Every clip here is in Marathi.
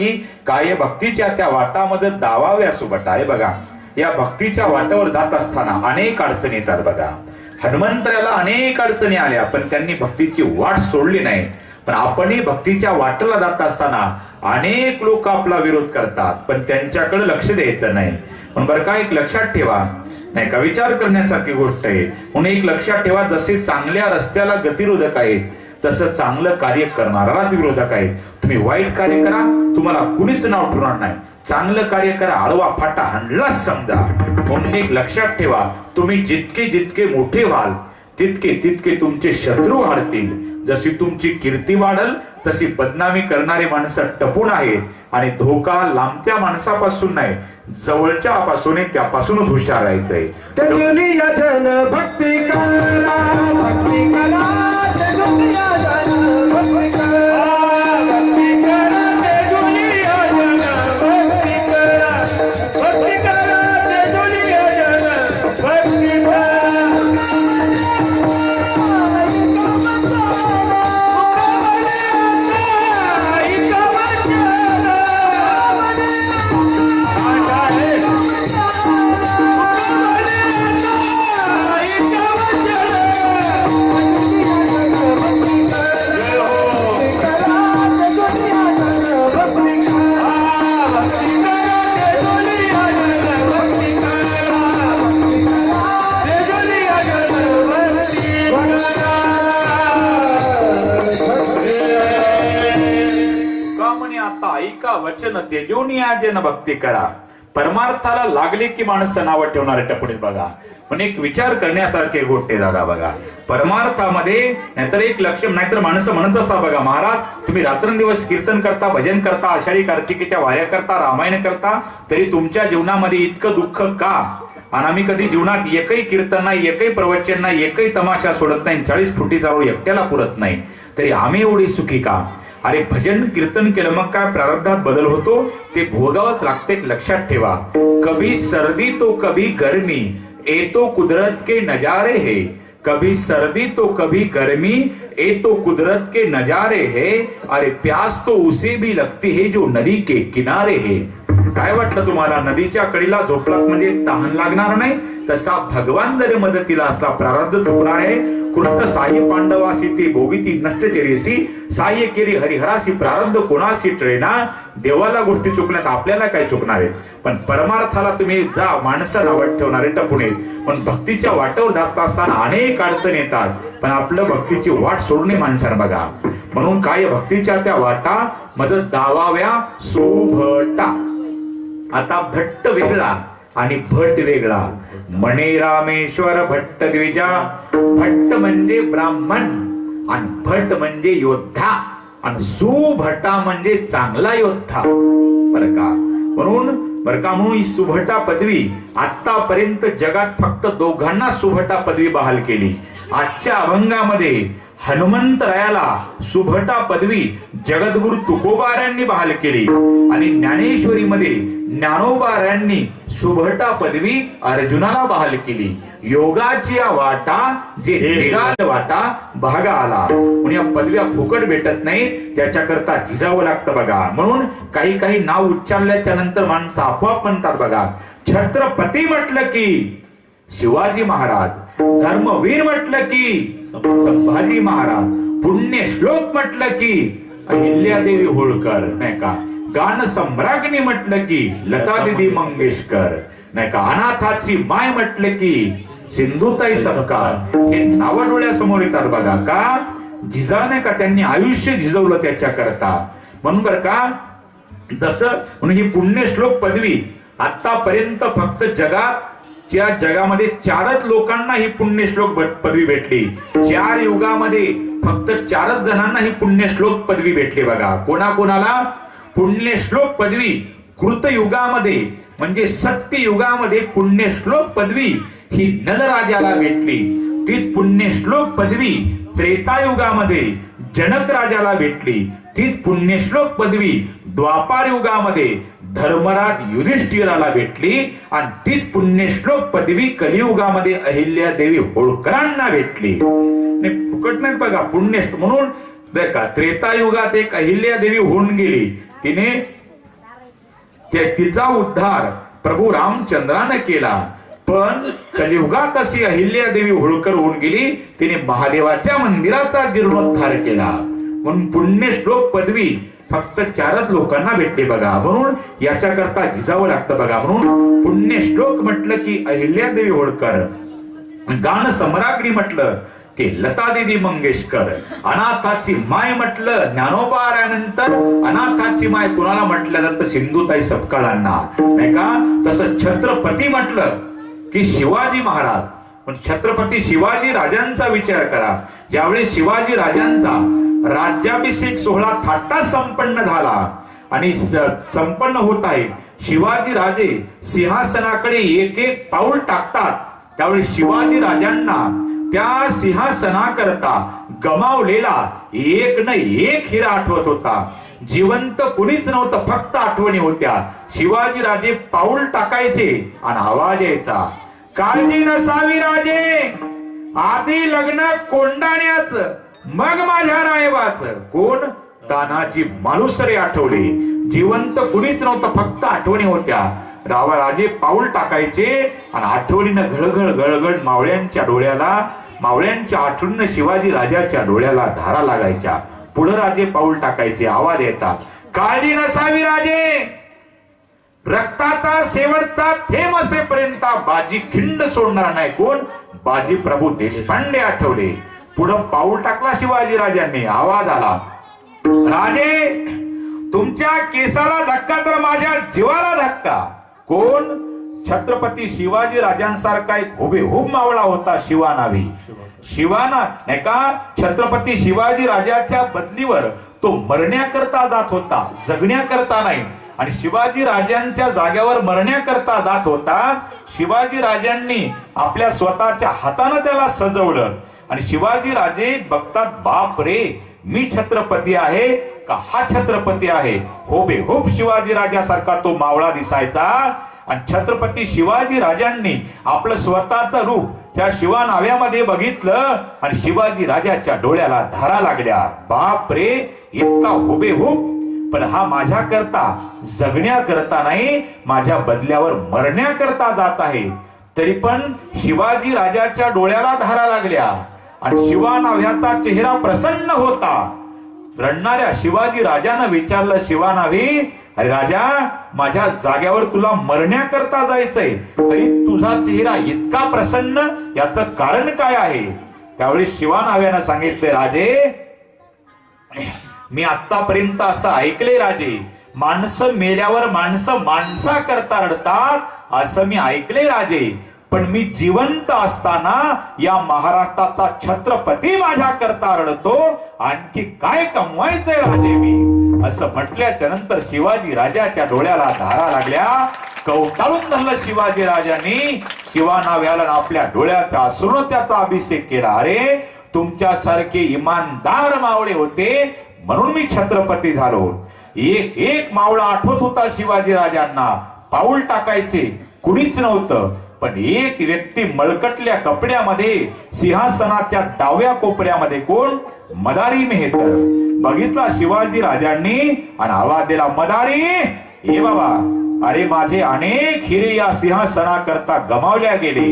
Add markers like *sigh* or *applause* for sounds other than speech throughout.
की काय भक्तीच्या त्या वाटामध्ये दावाव्या सुबट आहे बघा या भक्तीच्या वाटावर जात असताना अनेक अडचणी येतात बघा. हनुमंतराला अनेक अडचणी आल्या पण त्यांनी भक्तीची वाट सोडली नाही. पण आपणही भक्तीच्या वाटेला जात असताना अनेक लोक आपला विरोध करतात पण त्यांच्याकडे लक्ष द्यायचं नाही. पण बरं का एक लक्षात ठेवा. नाही का विचार करण्यासारखी गोष्ट आहे. म्हणून एक लक्षात ठेवा जसे चांगल्या रस्त्याला गतिरोधक आहेत तसं चांगलं कार्य करणाराच विरोधक आहे तुम्ही वाईट कार्य करा तुम्हाला कुणीच नाव ठेवणार नाही. चांगलं कार्य करा आडवा फाटा हाणलाच समजा. म्हणून एक लक्षात ठेवा तुम्ही जितके जितके मोठे व्हाल तितके तितके तुमचे शत्रू वाढतील. जशी तुमची कीर्ती वाढल तशी बदनामी करणारे माणसं टपून आहेत आणि धोका लांबत्या माणसापासून नाही जवळच्या पासून त्यापासूनच हुशार राहायचंय. भक्ती करा भक्ती करा. तेजुनी का वचन तेजोनी जन भक्ती करा? परमार्थाला लागले की माणसं नावं ठेवणारे टपणीत बघा. पण एक विचार करण्यासारखे गोष्ट दादा बघा. परमार्थामध्ये नाहीतर एक लक्ष नाहीतर माणसं म्हणत असता बघा महाराज तुम्ही रात्रंदिवस कीर्तन करता भजन करता आषाढी कार्तिकेच्या वाऱ्या करता रामायण करता तरी तुमच्या जीवनामध्ये इतकं दुःख का? आणि आम्ही कधी जीवनात एकही कीर्तन नाही एकही प्रवचन नाही एकही तमाशा सोडत नाही चाळीस फुटी चालू एकट्याला पुरत नाही. तरी आम्ही एवढी सुखी का? अरे भजन कीर्तन केलं मग काय प्रारब्धात बदल होतो? ते भोगावंच लागते लक्षात ठेवा. कभी सर्दी तो कभी गर्मी येतो कुदरत के नजारे हे. कभी सर्दी तो कभी गर्मी ये तो कुदरत के नजारे है. अरे प्यास तो उसे भी लगती है जो नदी के किनारे है. काय वाटलं तुम्हाला? नदीच्या कडीला झोपलात म्हणजे तहान लागणार नाही? तसा भगवान जरी मदतीला असा प्रारब्ध झोपला आहे कृष्ण साह्य पांडवासी ती भोगिती नष्टचर्यसी साह्य केली हरिहरासी प्रारब्ध कोणासी ट्रेना देवाला गोष्टी चुकण्यात आपल्याला काय चुकणार? आहेत पण परमार्थाला तुम्ही जा माणसं नावत ठेवणारे टपून येत पण भक्तीच्या वाटेवर जात असताना अनेक अडचण येतात. पण आपलं भक्तीची वाट सोडणे माणसानं बघा. म्हणून काय भक्तीच्या त्या वाटा? मज दावाव्या सोभटा. आता भट्ट वेगळा. आणि भट वेगळा. मणे रामेश्वर भट्ट द्विजा. भट्ट म्हणजे ब्राह्मण आणि भट म्हणजे योद्धा आणि सुभटा म्हणजे चांगला योद्धा. बर का? म्हणून बर का म्हणून ही सुभटा पदवी आतापर्यंत जगात फक्त दोघांना सुभटा पदवी बहाल केली. आजच्या अभंगामध्ये हनुमंतरायाला सुभटा पदवी जगद्गुरु तुकोबारांनी बहाल केली. आणि ज्ञानेश्वरीमध्ये ज्ञानोबारांनी सुभटा पदवी अर्जुनाला बहाल केली. योगाची या वाटा जे वाटा भागा आला म्हणून या पदव्या फुकट भेटत नाही त्याच्याकरता झिजावं लागतं बघा. म्हणून काही काही नाव उच्चारल्याच्या नंतर माणसं आपोआप म्हणतात बघा. छत्रपती म्हटलं की शिवाजी महाराज. धर्मवीर म्हटलं की संभाजी महाराज पुण्य श्लोक म्हटलं की अहिल्यादेवी होळकर नाही का? गान सम्राज्ञी म्हटलं की लता दिदी मंगेशकर नाही का? अनाथाची माय म्हटलं की सिंधुताई सपकाळ. हे नाव डोळ्यासमोर येतात बघा का? जिजा नाही का त्यांनी आयुष्य झिजवलं त्याच्याकरता? म्हणून बरं का जसं म्हणून ही पुण्यश्लोक पदवी आतापर्यंत फक्त जगात ज्या जगामध्ये चारच लोकांना ही पुण्यश्लोक श्लोक पदवी भेटली. चार युगामध्ये फक्त चारच जणांना ही पुण्यश्लोक पदवी भेटली बघा. कोणाकोणाला? पुण्यश्लोक पदवी कृत युगामध्ये म्हणजे सत्य युगामध्ये पुण्यश्लोक पदवी ही नलराजाला भेटली. ती पुण्यश्लोक पदवी त्रेतायुगामध्ये जनक राजाला भेटली. तीच पुण्यश्लोक पदवी द्वापार युगामध्ये धर्मराज युधिष्ठिराला भेटली आणि तीच पुण्यश्लोक पदवी कलियुगामध्ये अहिल्या देवी होळकरांना भेटली. फुकट नाही बघा पुण्य म्हणून. का त्रेतायुगात एक अहिल्या देवी होऊन गेली. तिने तिचा उद्धार प्रभू रामचंद्राने केला. पण कलियुगात अशी अहिल्या देवी होळकर होऊन गेली. तिने महादेवाच्या मंदिराचा जीर्णोद्धार केला. म्हणून पुण्यश्लोक पदवी फक्त चारच लोकांना भेटते बघा. म्हणून याच्याकरता झिजावं लागतं बघा. म्हणून पुण्यश्लोक म्हटलं की अहिल्यादेवी होळकर गान सम्राज्ञी म्हटलं की लता दिदी मंगेशकर अनाथाची माय म्हटलं ज्ञानोबारानंतर अनाथाची माय कुणाला म्हटलं जातं सिंधुताई सपकाळांना. नाही का? तसं छत्रपती म्हटलं की शिवाजी महाराज. पण छत्रपती शिवाजी राजांचा विचार करा. ज्यावेळी शिवाजी राजांचा राज्याभिषेक सोहळा थाटा संपन्न झाला. आणि संपन्न होत आहे. शिवाजी राजे सिंहासनाकडे एक एक पाऊल टाकतात. त्यावेळी शिवाजी राजांना त्या सिंहासनाकरता गमावलेला एक न एक हिरा आठवत होता. जिवंत कुणीच नव्हतं फक्त आठवणी होत्या. शिवाजी राजे पाऊल टाकायचे आणि आवाज यायचा. काळजी नसावी राजे! आधी लग्न कोंडाण्याचं. मग माझ्या रायवाच कोण? तानाजी मालुसरे आठवले. जिवंत कुणीच नव्हतं फक्त आठवणी होत्या. रावा राजे पाऊल टाकायचे आणि आठवणीनं घळघळ गळगळ मावळ्यांच्या डोळ्याला मावळ्यांच्या आठवणीनं शिवाजी राजाच्या डोळ्याला धारा लागायच्या. पुढे राजे पाऊल टाकायचे आवाज येतात काळजी नसावी राजे! रक्ताचा शेवटचा थेंब असेपर्यंत बाजी खिंड सोडणार नाही कोण? बाजी प्रभू देशपांडे आठवले. पुढं पाऊल टाकला शिवाजी राजांनी आवाज आला. राजे तुमच्या केसाला धक्का तर माझ्या जीवाला धक्का. कोण? छत्रपती शिवाजी राजांसारखा एक हुबेहूब मावळा होता शिवानावी. शिवाना नाही का? छत्रपती शिवाजी राजाच्या बदलीवर तो मरण्याकरता जात होता जगण्याकरता नाही. आणि शिवाजी राजांच्या जाग्यावर मरण्याकरता जात होता शिवाजी राजांनी आपल्या स्वतःच्या हातानं त्याला सजवलं. आणि शिवाजी राजे बघतात बाप रे मी छत्रपती आहे का हा छत्रपती आहे? हो बे होप शिवाजी राजासारखा तो मावळा दिसायचा. आणि छत्रपती शिवाजी राजांनी आपलं स्वतःचं रूप त्या शिवा नाव्यामध्ये बघितलं आणि शिवाजी राजाच्या डोळ्याला धारा लागल्या. बाप रे इतका हो हुबेहूब पण हा माझ्या करता जगण्याकरता नाही माझ्या बदल्यावर मरण्याकरता जात आहे. तरी पण शिवाजी राजाच्या डोळ्याला धारा लागल्या. आणि शिवा नाव्याचा चेहरा प्रसन्न होता. रडणाऱ्या शिवाजी राजानं विचारलं शिवानावी अरे राजा माझ्या जाग्यावर तुला मरण्याकरता जायचंय तरी तुझा चेहरा इतका प्रसन्न याचं कारण काय आहे? त्यावेळी शिवानाव्यानं सांगितले राजे मी आतापर्यंत असं ऐकले राजे. माणसं मेल्यावर माणसं माणसा करता रडतात असं मी ऐकले राजे. पण मी जिवंत असताना या महाराष्ट्राचा छत्रपती माझ्या करता रडतो. आणखी काय कमवायचंय राजे मी? असं म्हटल्याच्या नंतर शिवाजी राजाच्या डोळ्याला धारा लागल्या. कवटाळून धरलं शिवाजी राजांनी. शिवानाव्याला आपल्या डोळ्याचा असून त्याचा अभिषेक केला. अरे तुमच्यासारखे इमानदार मावळे होते म्हणून मी छत्रपती झालो. एक एक मावळा आठवत होता शिवाजी राजांना. पाऊल टाकायचे. कुणीच नव्हतं. पण एक व्यक्ती मळकटल्या कपड्यामध्ये सिंहासनाच्या डाव्या कोपऱ्यामध्ये कोण? मदारी मेहतर बघितला शिवाजी राजांनी? आणि आवाज दिला मदारी ए बाबा. अरे माझे अनेक हिरे या सिंहासनाकरता गमावल्या गेले.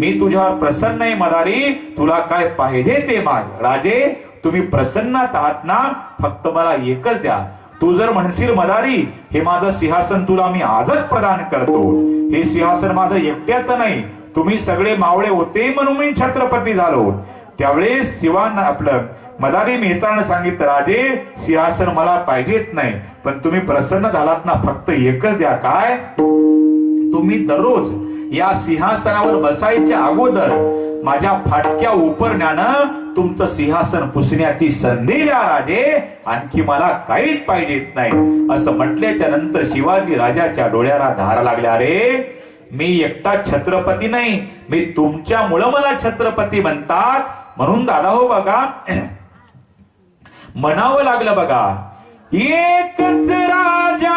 मी तुझ्यावर प्रसन्न आहे मदारी. तुला काय पाहिजे ते माग. राजे तुम्ही प्रसन्नात आहात ना? फक्त मला एकच द्या. तू जर म्हणशील मदारी हे माझं सिंहासन तुला मी आजच प्रदान करतो. हे सिंहासन माझं एकट्याच नाही. तुम्ही सगळे मावळे होते म्हणून मी छत्रपती झालो. त्यावेळेस शिवांना आपलं मदारी मेहतानं सांगितलं राजे सिंहासन मला पाहिजेच नाही. पण तुम्ही प्रसन्न झालात ना फक्त एकच द्या. काय? तुम्ही दररोज या सिंहासनावर बसायच्या अगोदर माझ्या फाटक्या उपरण्यानं तुमचं सिंहासन पुसण्याची संधी द्या राजे. आणखी मला काहीच पाहिजेत नाही. असं म्हटल्याच्या नंतर शिवाजी राजाच्या डोळ्याला धारा लागल्या रे मी एकटा छत्रपती नाही. मी तुमच्यामुळं मला छत्रपती म्हणतात. म्हणून दादा हो बघा. *clears throat* म्हणावं लागलं बघा. एकच राजा.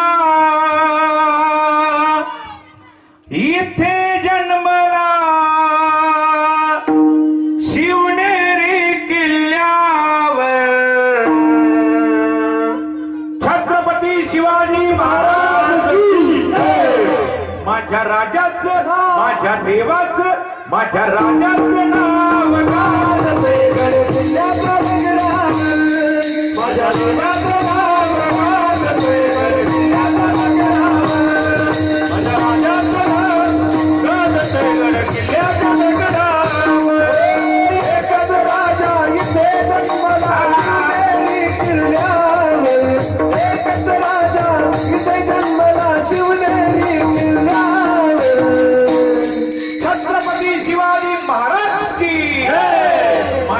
माझ्या राजाचं माझ्या देवाचं माझ्या राजाचं नाव माझ्या देवा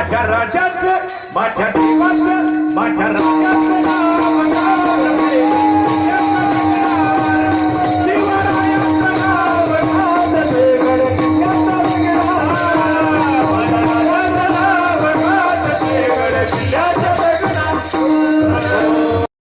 माझ्या राजाच माझ्या देवाच माझ्या राजाच